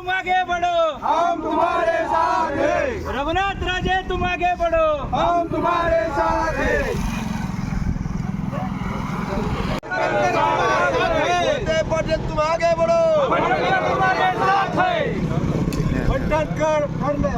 तुम आगे बढ़ो. हम तुम्हारे साथ हैं। रघुनाथ राजे तुम आगे बढ़ो. हम तुम्हारे साथ हैं। तुम आगे बढ़ो। तुम्हारे साथ है ठरलंय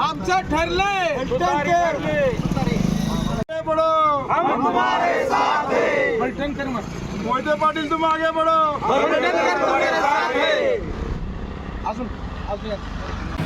आमचं ठरलंय. हम तुम्हारे साथ हैं. मोहिते पाटील तुम आगे बढ़ो। auf mir.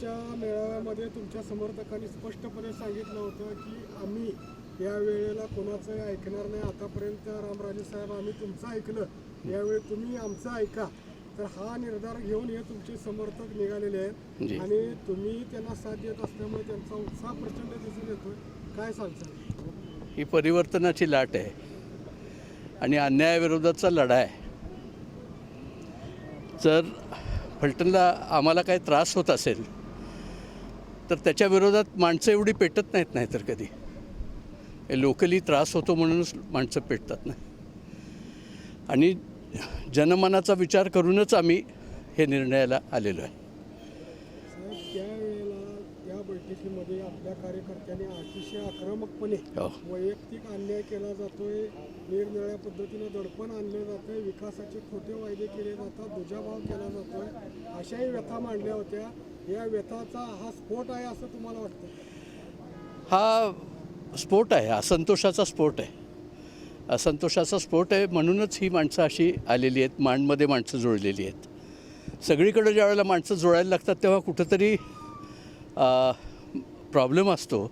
पलटणच्या मेळाव्यामध्ये तुमच्या समर्थकांनी स्पष्टपणे सांगितलं होतं की आम्ही या वेळेला कोणाचंही ऐकणार नाही. आतापर्यंत रामराजे साहेब आम्ही तुमचं ऐकलं. यावेळी तुम्ही आमचं ऐका. तर हा निर्धार घेऊन हे तुमचे समर्थक निघालेले आहेत. आणि तुम्ही त्यांना साथ देत असल्यामुळे त्यांचा उत्साह प्रचंड दिसून येतोय. काय सांगता? ही परिवर्तनाची लाट आहे आणि अन्यायाविरोधाचा लढा आहे जर फलटणला आम्हाला काही त्रास होत असेल तर त्याच्या विरोधात माणसं एवढी पेटत नाहीत नाही तर कधी लोकली त्रास होतो म्हणूनच माणसं पेटतात नाही. आणि जनमनाचा विचार करूनच आम्ही हे निर्णयाला आलेलो आहे. बैठकीमध्ये आपल्या कार्यकर्त्यांनी अतिशय आक्रमकपणे हो. वैयक्तिक अन्याय केला जातोय निरनिराळ्या पद्धतीनं दडपण आणलं जातंय विकासाचे खोटे वायदे केले जातात दुजाभाव केला जातोय अशाही व्यथा मांडल्या होत्या. या व्यथाचा हा स्फोट आहे असं तुम्हाला वाटतं? हा स्फोट आहे असंतोषाचा स्फोट आहे. असंतोषाचा स्फोट आहे म्हणूनच ही माणसं अशी आलेली आहेत मांडमध्ये माणसं जुळलेली आहेत. सगळीकडे ज्या वेळेला माणसं जुळायला लागतात तेव्हा कुठंतरी प्रॉब्लेम असतो.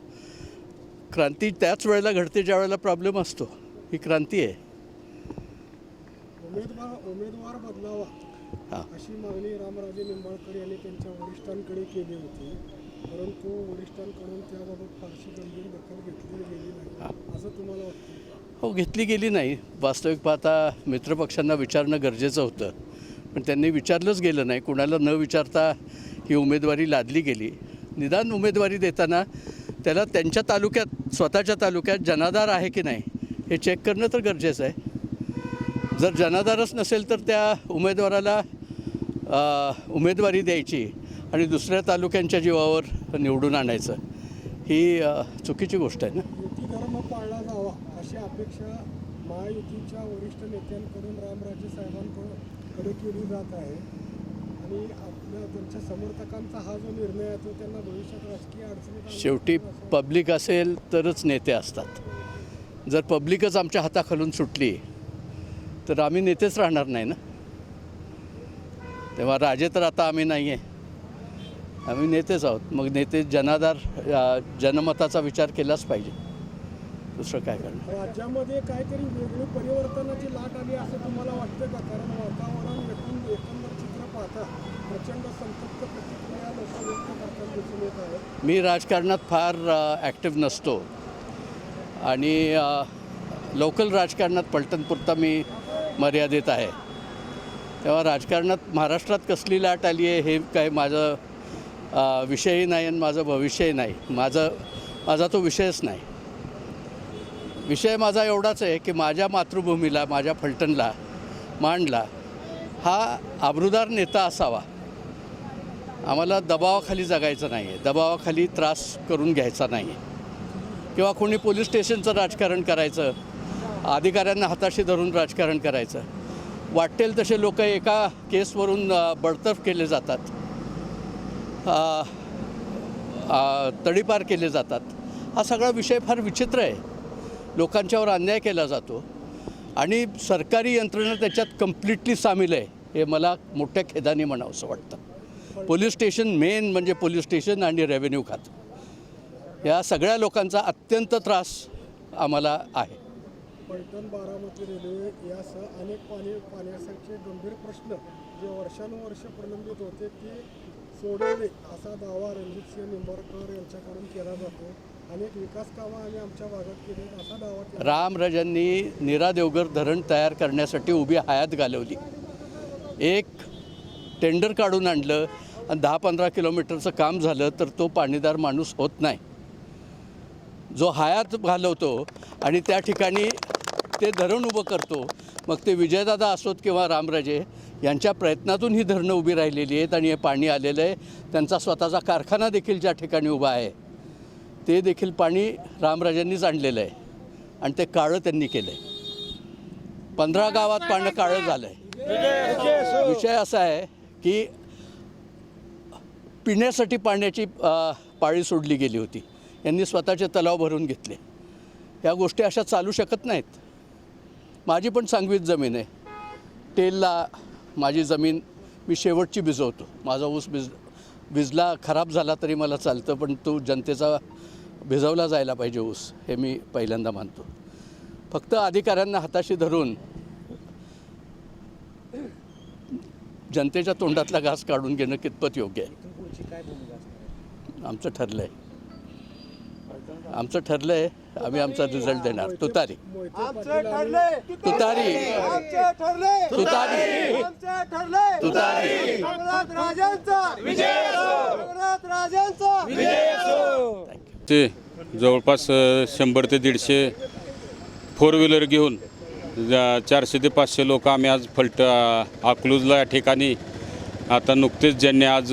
क्रांती त्याच वेळेला घडते ज्या वेळेला प्रॉब्लेम असतो. ही क्रांती आहे. उमेदवार उमेदवार बदलावा. हां. अशी मागणी रामराजे निंबाळकर यांनी त्यांच्या वरिष्ठांकडे केली होती. परंतु वरिष्ठांकडून त्याबाबत फारशी गंभीर दखल घेतली गेली नाही. असं तुम्हाला वाटतं हो घेतली गेली नाही. वास्तविक पाहता मित्रपक्षांना विचारणं गरजेचं होतं. पण त्यांनी विचारलंच गेलं नाही. कुणाला न विचारता ही उमेदवारी लादली गेली. निदान उमेदवारी देताना त्याला त्यांच्या तालुक्यात स्वतःच्या तालुक्यात जनाधार आहे की नाही हे चेक करणं तर गरजेचं आहे. जर जनाधारच नसेल तर त्या उमेदवाराला उमेदवारी द्यायची आणि दुसऱ्या तालुक्यांच्या जीवावर निवडून आणायचं ही चुकीची गोष्ट आहे ना? युती धर्म पाळला जावा अशी अपेक्षा महायुतीच्या वरिष्ठ नेत्यांकडून रामराजे साहेबांकडे केली जात आहे. आणि आपल्या त्यांच्या समर्थकांचा हा जो निर्णय आहे तो त्यांना भविष्यात राजकीय अडचणीत आणू शेवटी पब्लिक असेल तरच नेते असतात. जर पब्लिकच आमच्या हाताखालून सुटली तर आम्ही नेतेच राहणार नाही ना? तेव्हा राजे तर आता आम्ही नाही आहे आम्ही नेतेच आहोत. मग नेते जनाधार जनमताचा विचार केलाच पाहिजे. दुसरं काय करणार? राज्यामध्ये काहीतरी वेगळी परिवर्तनाची लाट आली असं तुम्हाला वाटतं का? कारण वातावरण एकूण एकंदर चित्र पाहता प्रचंड संतप्त प्रतिक्रिया लोक व्यक्त करताना दिसून येत आहे. मी राजकारणात फार ॲक्टिव्ह नसतो. आणि लोकल राजकारणात पलटणपुरता मी मर्यादित आहे. तेव्हा राजकारणात महाराष्ट्रात कसली लाट आली आहे हे काय माझं विषयही नाही आणि माझं भविष्यही नाही. माझं माझा तो विषयच नाही. विषय माझा एवढाच आहे की माझ्या मातृभूमीला माझ्या फलटणला मांडला हा आबरूदार नेता असावा. आम्हाला दबावाखाली जगायचं नाही आहे दबावाखाली त्रास करून घ्यायचा नाही आहे किंवा कोणी पोलीस स्टेशनचं राजकारण करायचं अधिकाऱ्यांना हाताशी धरून राजकारण करायचं वाटेल तसे लोक एका केसवरून बडतर्फ केले जातात. तडीपार केले जातात. हा सगळा विषय फार विचित्र आहे. लोकांच्यावर अन्याय केला जातो. आणि सरकारी यंत्रणा त्याच्यात कम्प्लिटली सामील आहे हे मला मोठ्या खेदाने म्हणावंसं वाटतं. पोलीस स्टेशन मेन म्हणजे पोलीस स्टेशन आणि रेव्हेन्यू खातं. या सगळ्या लोकांचा अत्यंत त्रास आम्हाला आहे. पलटण बारामती रेल्वे यासह अनेक पाणी पाण्यासारखे गंभीर प्रश्न जे वर्षानुवर्ष प्रलंबित होते ते सोडवले असा दावा रणजितसिंह निंबाळकर यांच्याकडून केला जातो. अनेक विकास कामं आम्ही आमच्या भागात केली असा दावा केला रामराजांनी नीरा देवगर धरण तयार करण्यासाठी उभी हयात घालवली. एक टेंडर काढून आणलं आणि दहा पंधरा किलोमीटरचं काम झालं तर तो पाणीदार माणूस होत नाही. जो हयात घालवतो आणि त्या ठिकाणी ते धरण उभं करतो. मग ते विजयदादा असोत किंवा रामराजे यांच्या प्रयत्नातून ही धरणं उभी राहिलेली आहेत आणि हे पाणी आलेलं आहे. त्यांचा स्वतःचा कारखाना देखील ज्या ठिकाणी उभा आहे ते देखील पाणी रामराजांनीच आणलेलं आहे आणि ते काळं त्यांनी केलं आहे पंधरा गावात पाणी काळं झालं आहे विषय असा आहे की पिण्यासाठी पाण्याची पाळी सोडली गेली होती. यांनी स्वतःचे तलाव भरून घेतले. या गोष्टी अशा चालू शकत नाहीत. माझी पण सांगवीत जमीन आहे. टेलला माझी जमीन मी शेवटची भिजवतो. माझा ऊस भिज भिजला खराब झाला तरी मला चालतं पण तो जनतेचा भिजवला जायला पाहिजे ऊस हे मी पहिल्यांदा मानतो. फक्त अधिकाऱ्यांना हाताशी धरून जनतेच्या तोंडातला घास काढून घेणं कितपत योग्य आहे? आमचं ठरलं आहे? आमचं ठरलं आहे आम्ही आमचा रिझल्ट देणार. तुतारी. तुतारी. आमचे ठरले. तुतारी. तुतारी. ते जवळपास शंभर ते दीडशे फोर व्हीलर घेऊन चारशे ते पाचशे लोक आम्ही आज फलट अकलूजला या ठिकाणी आता नुकतेच ज्यांनी आज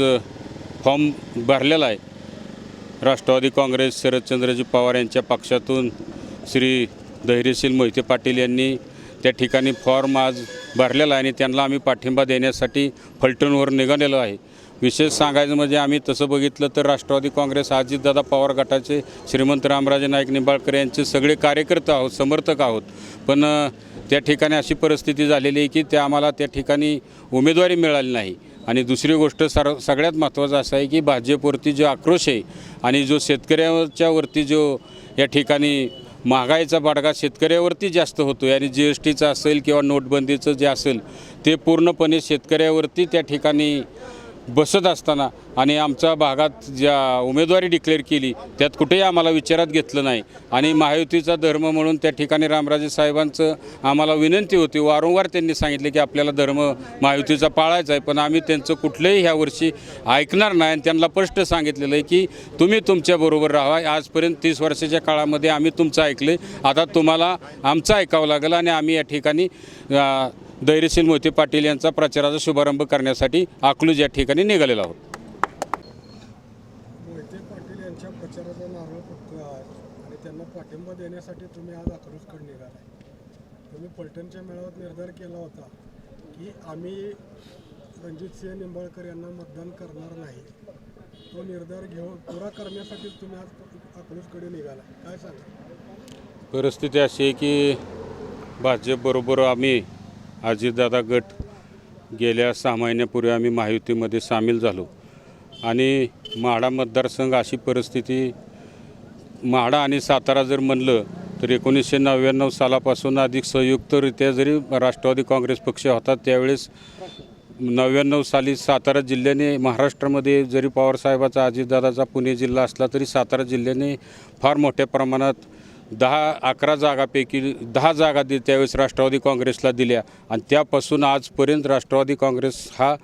फॉर्म भरलेला आहे राष्ट्रवादी काँग्रेस शरदचंद्रजी पवार यांच्या पक्षातून श्री धैर्यशील मोहिते पाटील यांनी त्या ठिकाणी फॉर्म आज भरलेला आहे आणि त्यांना आम्ही पाठिंबा देण्यासाठी फलटणवर निघालेलो आहे. विशेष सांगायचं म्हणजे आम्ही तसं बघितलं तर राष्ट्रवादी काँग्रेस अजितदादा पवार गटाचे श्रीमंत रामराजे नाईक निंबाळकर यांचे सगळे कार्यकर्ते आहोत समर्थक आहोत. पण त्या ठिकाणी अशी परिस्थिती झालेली आहे की त्या आम्हाला त्या ठिकाणी उमेदवारी मिळाली नाही. आणि दुसरी गोष्ट सर सगळ्यात महत्त्वाचं असं आहे की भाजपवरती जो आक्रोश आहे आणि जो शेतकऱ्याच्या वरती जो या ठिकाणी महागाईचा बडगा शेतकऱ्यावरती जास्त होतो आणि जी एस टीचं असेल किंवा नोटबंदीचं जे असेल ते पूर्णपणे शेतकऱ्यावरती त्या ठिकाणी बसत असताना आणि आमच्या भागात ज्या उमेदवारी डिक्लेअर केली त्यात कुठेही आम्हाला विचारात घेतलं नाही. आणि महायुतीचा धर्म म्हणून त्या ठिकाणी रामराजे साहेबांचं आम्हाला विनंती होती. वारंवार त्यांनी सांगितले की आपल्याला धर्म महायुतीचा पाळायचा आहे पण आम्ही त्यांचं कुठलंही ह्या वर्षी ऐकणार नाही. आणि त्यांना स्पष्ट सांगितलेलं आहे की तुम्ही तुमच्याबरोबर राहा. आजपर्यंत तीस वर्षाच्या काळामध्ये आम्ही तुमचं ऐकलं आता तुम्हाला आमचं ऐकावं लागेल आणि आम्ही या ठिकाणी धैर्यशील मोहिते पाटील यांचा प्रचाराचा शुभारंभ करण्यासाठी अकलूज या ठिकाणी निघालेलो आहोत. मोहिते पाटील यांच्या प्रचाराचा नारळ फक्त आज आणि त्यांना पाठिंबा देण्यासाठी तुम्ही आज अकलूजकडे निघालाय. तुम्ही पलटणच्या मेळाव्यात निर्धार केला होता की आम्ही रणजितसिंह निंबाळकर यांना मतदान करणार नाही. तो निर्धार घेऊन पुरा तुम्ही आज अकलूजकडे निघाला काय सांगा परिस्थिती अशी आहे की भाजपबरोबर आम्ही अजितदादा गट गेल्या सहा महिन्यापूर्वी आम्ही महायुतीमध्ये सामील झालो. आणि म्हाडा मतदारसंघ अशी परिस्थिती म्हाडा आणि सातारा जर म्हणलं तर एकोणीसशे नव्याण्णव सालापासून अधिक संयुक्तरित्या जरी राष्ट्रवादी काँग्रेस पक्ष होता त्यावेळेस नव्याण्णव साली सातारा जिल्ह्याने महाराष्ट्रामध्ये जरी पवारसाहेबाचा अजितदादाचा पुणे जिल्हा असला तरी सातारा जिल्ह्याने फार मोठ्या प्रमाणात दहा अकरा जागापैकी दहा जागा दि त्यावेळेस राष्ट्रवादी काँग्रेसला दिल्या. आणि त्यापासून आजपर्यंत राष्ट्रवादी काँग्रेस हा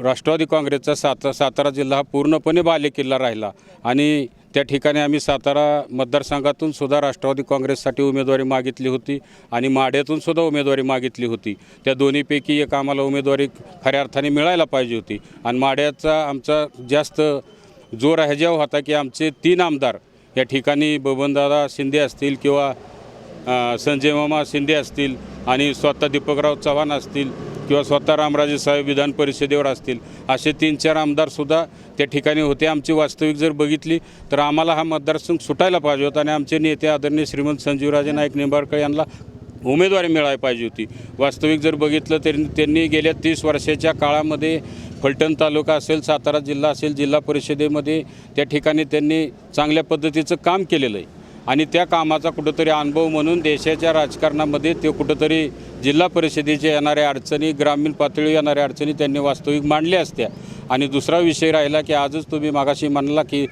राष्ट्रवादी काँग्रेसचा साता सातारा जिल्हा हा पूर्णपणे बालेकिल्ला राहिला. आणि त्या ठिकाणी आम्ही सातारा मतदारसंघातून सुद्धा राष्ट्रवादी काँग्रेससाठी उमेदवारी मागितली होती आणि माढ्यातून सुद्धा उमेदवारी मागितली होती. त्या दोन्हीपैकी एक आम्हाला उमेदवारी खऱ्या अर्थाने मिळायला पाहिजे होती. आणि माढ्याचा आमचा जास्त जोर ह्याच्यावर होता की आमचे तीन आमदार या ठिकाणी बबनदादा शिंदे असतील किंवा संजय मामा शिंदे असतील आणि स्वतः दीपकराव चव्हाण असतील किंवा स्वतः रामराजे साहेब विधान परिषदेवर असतील असे तीन चार आमदारसुद्धा त्या ठिकाणी होते. आमची वास्तविक जर बघितली तर आम्हाला हा मतदारसंघ सुटायला पाहिजे होता आणि आमचे नेते आदरणीय श्रीमंत संजीवराजे नाईक निंबाळकर यांना उमेदवारी मिळायला पाहिजे होती. वास्तविक जर बघितलं तर त्यांनी गेल्या तीस वर्षाच्या काळामध्ये फलटण तालुका असेल सातारा जिल्हा असेल जिल्हा परिषदेमध्ये त्या ठिकाणी त्यांनी चांगल्या पद्धतीचं काम केलेलं आहे. आणि त्या कामाचा कुठंतरी अनुभव म्हणून देशाच्या राजकारणामध्ये ते कुठंतरी जिल्हा परिषदेच्या येणाऱ्या अडचणी ग्रामीण पातळीवर येणाऱ्या अडचणी त्यांनी वास्तविक मांडल्या असत्या. आणि दुसरा विषय राहिला की आजच तुम्ही मागाशी म्हणला की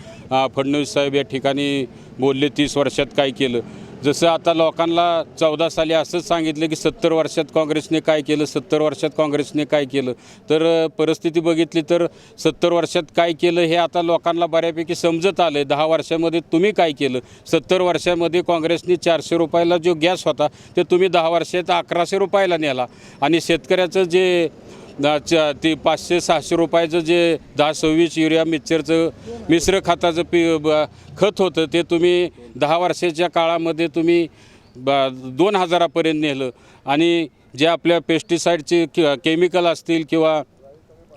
फडणवीस साहेब या ठिकाणी बोलले तीस वर्षात काय केलं. जसं आता लोकांना चौदा साली असंच सांगितलं की सत्तर वर्षात काँग्रेसने काय केलं सत्तर वर्षात काँग्रेसने काय केलं. तर परिस्थिती बघितली तर सत्तर वर्षात काय केलं हे आता लोकांना बऱ्यापैकी समजत आलं आहे दहा वर्षामध्ये तुम्ही काय केलं? सत्तर वर्षामध्ये काँग्रेसने चारशे रुपयाला जो गॅस होता ते तुम्ही दहा वर्षात अकराशे रुपयाला नेला. आणि शेतकऱ्याचं जे ते पाचशे सहाशे रुपयाचं जे दहा सव्वीस युरिया मिक्सरचं मिश्र खताचं पी ब- खत होतं ते तुम्ही दहा वर्षाच्या काळामध्ये तुम्ही ब दोन हजारापर्यंत नेलं. आणि जे आपल्या पेस्टिसाईडचे कि केमिकल असतील किंवा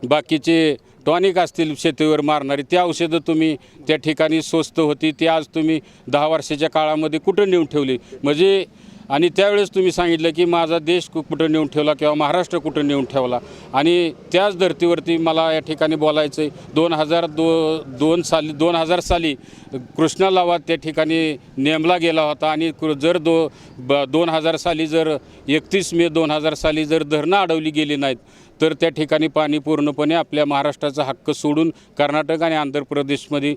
बाकीचे टॉनिक असतील शेतीवर मारणारी ते औषधं तुम्ही त्या ठिकाणी स्वस्त होती ते आज तुम्ही दहा वर्षाच्या काळामध्ये कुठं नेऊन ठेवली? म्हणजे आणि त्यावेळेस तुम्ही सांगितलं की माझा देश कु- कुठं नेऊन ठेवला किंवा महाराष्ट्र कुठं नेऊन ठेवला. आणि त्याच धर्तीवरती मला या ठिकाणी बोलायचं आहे दोन हजार दो दोन साली दोन हजार साली कृष्णा लावात त्या ठिकाणी नेमला गेला होता आणि जर दो ब दोन हजार साली जर एकतीस मे दोन हजार साली जर धरणं अडवली गेली नाहीत तर त्या ठिकाणी पाणी पूर्णपणे आपल्या महाराष्ट्राचा हक्क सोडून कर्नाटक आणि आंध्र प्रदेशमध्ये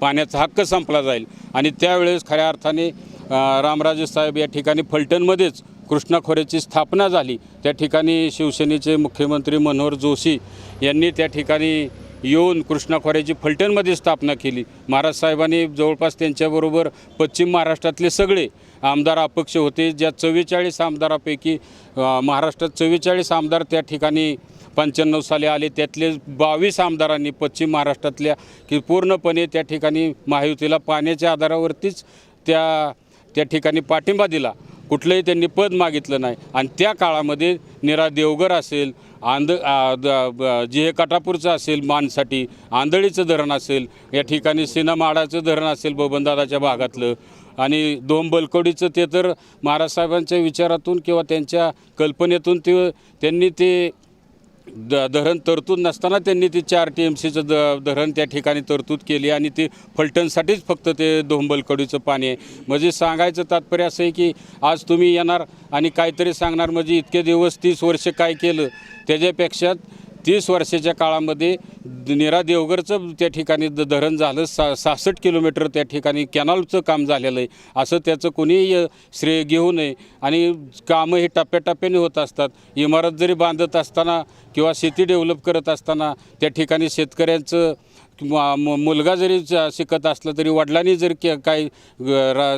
पाण्याचा हक्क संपला जाईल. आणि त्यावेळेस खऱ्या अर्थाने रामराजे साहेब या ठिकाणी फलटणमध्येच कृष्णा खोऱ्याची स्थापना झाली. त्या ठिकाणी शिवसेनेचे मुख्यमंत्री मनोहर जोशी यांनी त्या ठिकाणी येऊन कृष्णा खोऱ्याची फलटणमध्ये स्थापना केली. महाराज साहेबांनी जवळपास त्यांच्याबरोबर पश्चिम महाराष्ट्रातले सगळे आमदार अपक्ष होते. ज्या चव्वेचाळीस आमदारापैकी महाराष्ट्रात चव्वेचाळीस आमदार त्या ठिकाणी पंच्याण्णव साली आले. त्यातले बावीस आमदारांनी पश्चिम महाराष्ट्रातल्या की पूर्णपणे त्या ठिकाणी महायुतीला पाण्याच्या आधारावरतीच त्या त्या ठिकाणी पाठिंबा दिला. कुठलंही त्यांनी पद मागितलं नाही. आणि त्या काळामध्ये निरा देवगर असेल आंध द- ब- जे हे कटापूरचं असेल मानसाठी आंधळीचं धरण असेल या ठिकाणी सिनामाडाचं धरण असेल बबनदादाच्या भागातलं आणि दोन बलकोडीचं ते तर महाराज साहेबांच्या विचारातून किंवा त्यांच्या कल्पनेतून ते त्यांनी ते द धरण तरतूद नसताना त्यांनी ती चार टी एम सीचं द धरण त्या ठिकाणी तरतूद केली आणि ते फलटणसाठीच फक्त ते दोंबलकडीचं पाणी आहे. म्हणजे सांगायचं तात्पर्य असं आहे की आज तुम्ही येणार आणि काहीतरी सांगणार म्हणजे इतके दिवस तीस वर्ष काय केलं त्याच्यापेक्षा तीस वर्षाच्या काळामध्ये निरा देवगरचं त्या ठिकाणी द धरण झालं. सा सहासष्ट किलोमीटर त्या ठिकाणी कॅनॉलचं काम झालेलं आहे. असं त्याचं कोणीही श्रेय घेऊ नये. आणि कामं हे टप्प्याटप्प्याने होत असतात. इमारत जरी बांधत असताना किंवा शेती डेव्हलप करत असताना त्या ठिकाणी शेतकऱ्यांचं मुलगा जरी शिकत असला तरी वडिलांनी जर के काही रा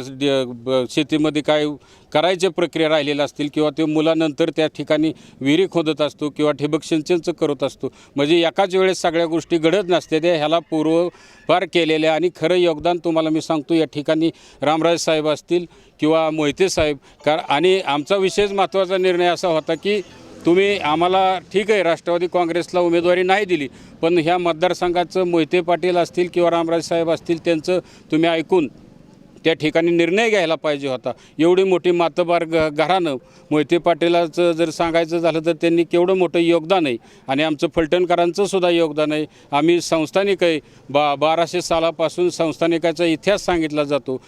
ब- शेतीमध्ये काय करायच्या प्रक्रिया राहिलेल्या असतील किंवा ते मुलानंतर त्या ठिकाणी विहिरी खोदत असतो किंवा ठिबक सिंचनचं करत असतो म्हणजे एकाच वेळेस सगळ्या गोष्टी घडत नसते त्या ह्याला पूर्वपार केलेले आणि खरं योगदान तुम्हाला मी सांगतो या ठिकाणी रामराज साहेब असतील किंवा मोहिते साहेब कार आणि आमचा विशेष महत्त्वाचा निर्णय असा होता की तुम्ही आम्हाला ठीक आहे राष्ट्रवादी काँग्रेसला उमेदवारी नाही दिली पण ह्या मतदारसंघाचं मोहिते पाटील असतील किंवा रामराज साहेब असतील त्यांचं तुम्ही ऐकून त्या ठिकाणी निर्णय घ्यायला पाहिजे होता. एवढी मोठी मातबार ग घरानं मोहिते पाटीलाचं जर सांगायचं झालं तर त्यांनी केवढं मोठं योगदान आहे. आणि आमचं फलटणकरांचं सुद्धा योगदान आहे. आम्ही संस्थानिक आहे. बा बाराशे सालापासून संस्थानिकाचा इतिहास सांगितला जातो.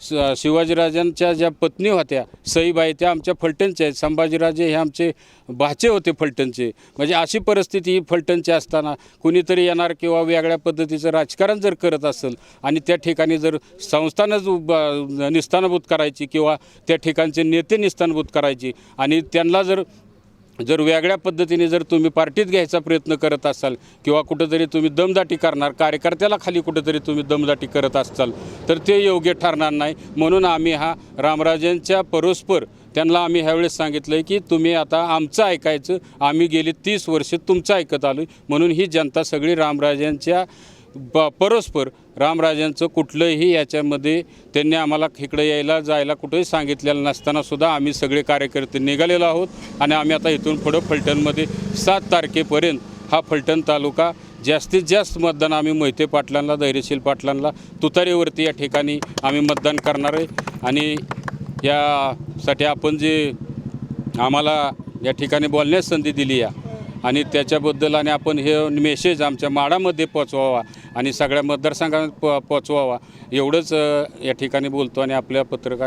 स शिवाजीराजांच्या ज्या पत्नी होत्या सईबाई त्या आमच्या फलटणच्या आहेत. संभाजीराजे हे आमचे भाचे होते फलटणचे. म्हणजे अशी परिस्थिती ही फलटणची असताना कुणीतरी येणार किंवा वेगळ्या पद्धतीचं राजकारण जर करत असेल आणि त्या ठिकाणी जर संस्थानच निस्थानभूत करायची किंवा त्या ठिकाणचे नेते निस्थानभूत करायची आणि त्यांना जर जर वेगळ्या पद्धतीने जर तुम्ही पार्टीत घ्यायचा प्रयत्न करत असाल किंवा कुठंतरी तुम्ही दमदाटी करणार कार्यकर्त्याला खाली कुठंतरी तुम्ही दमदाटी करत असाल तर ते योग्य ठरणार नाही. म्हणून आम्ही हा रामराजांच्या परस्पर त्यांना आम्ही ह्यावेळेस सांगितलं आहे की तुम्ही आता आमचं ऐकायचं आम्ही गेली तीस वर्ष तुमचं ऐकत आलो म्हणून ही जनता सगळी रामराजांच्या ब परस्पर रामराजांचं कुठलंही याच्यामध्ये त्यांनी आम्हाला इकडं यायला जायला कुठंही सांगितलेलं नसतानासुद्धा आम्ही सगळे कार्यकर्ते निघालेलो आहोत आणि आम्ही आता इथून पुढं फलटणमध्ये सात तारखेपर्यंत हा फलटण तालुका जास्तीत जास्त मतदान आम्ही मोहिते पाटलांना धैर्यशील पाटलांना तुतारीवरती या ठिकाणी आम्ही मतदान करणार आहे. आणि यासाठी आपण जे आम्हाला या ठिकाणी बोलण्यास संधी दिली या. आणि त्याच्याबद्दल आणि आपण हे मेसेज आमच्या माडामध्ये पोचवावा आणि सगळ्या मतदारसंघात प पोचवावा. एवढंच या ठिकाणी बोलतो आणि आपल्या पत्रकार